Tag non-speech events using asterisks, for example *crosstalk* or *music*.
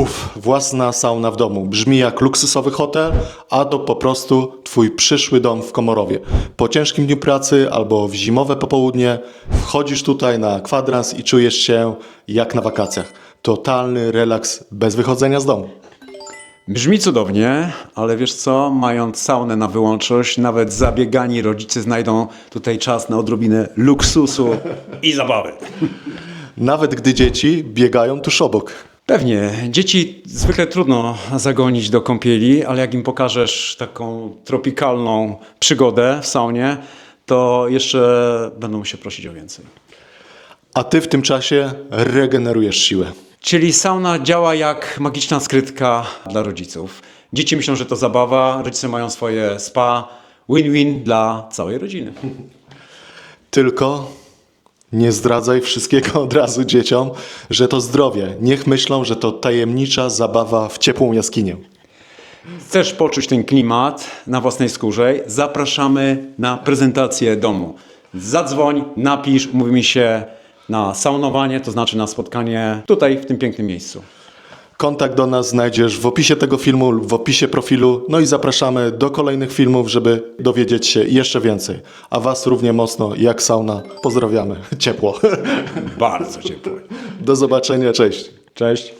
Uf, własna sauna w domu. Brzmi jak luksusowy hotel, a to po prostu twój przyszły dom w Komorowie. Po ciężkim dniu pracy albo w zimowe popołudnie wchodzisz tutaj na kwadrans i czujesz się jak na wakacjach. Totalny relaks bez wychodzenia z domu. Brzmi cudownie, ale wiesz co, mając saunę na wyłączność, nawet zabiegani rodzice znajdą tutaj czas na odrobinę luksusu i zabawy. Nawet gdy dzieci biegają tuż obok. Pewnie, dzieci zwykle trudno zagonić do kąpieli, ale jak im pokażesz taką tropikalną przygodę w saunie, to jeszcze będą się prosić o więcej. A ty w tym czasie regenerujesz siłę. Czyli sauna działa jak magiczna skrytka dla rodziców. Dzieci myślą, że to zabawa, rodzice mają swoje spa, win-win dla całej rodziny. Tylko nie zdradzaj wszystkiego od razu dzieciom, że to zdrowie. Niech myślą, że to tajemnicza zabawa w ciepłą jaskinię. Chcesz poczuć ten klimat na własnej skórze? Zapraszamy na prezentację domu. Zadzwoń, napisz, umówimy się na saunowanie, to znaczy na spotkanie tutaj, w tym pięknym miejscu. Kontakt do nas znajdziesz w opisie tego filmu lub w opisie profilu. No i zapraszamy do kolejnych filmów, żeby dowiedzieć się jeszcze więcej. A Was równie mocno jak sauna pozdrawiamy. *laughs* Ciepło. Bardzo ciepło. Do zobaczenia, cześć. Cześć.